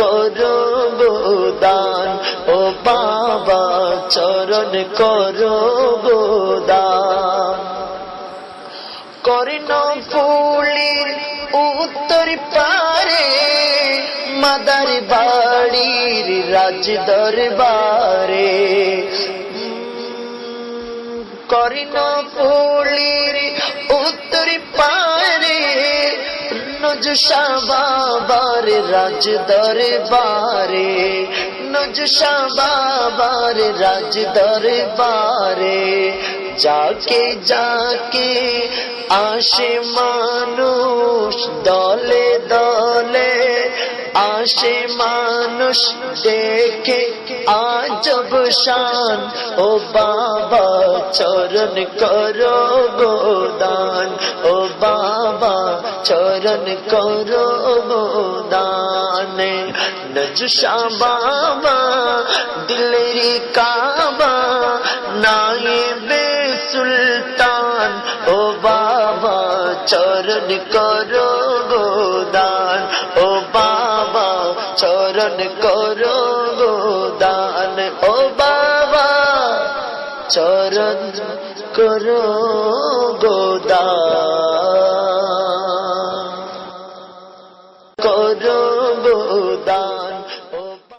করো দান ও বাবা, চরণ করো দান কর্ণ ফুলের উত্তর পারে, মাদার বাড়ির রাজ দরবারে। কর্ণ ফুলের উত্তর পারে নজুসা বাবার রাজ দরবারে নজুসা বাবার রাজ দরবারে, যাকে যাকে আসে মানুষ দলে দলে, আসে মানুষ দেখে আজব শান। ও বাবা, চরণ করো গোদান, ও চরণ করো গোদান নজুসা বাবা দিলের কাবা নাইবে সুলতান ও বাবা চরণ করো গোদান ও বাবা চরণ করো গোদান ও বাবা চরণ করো করব দান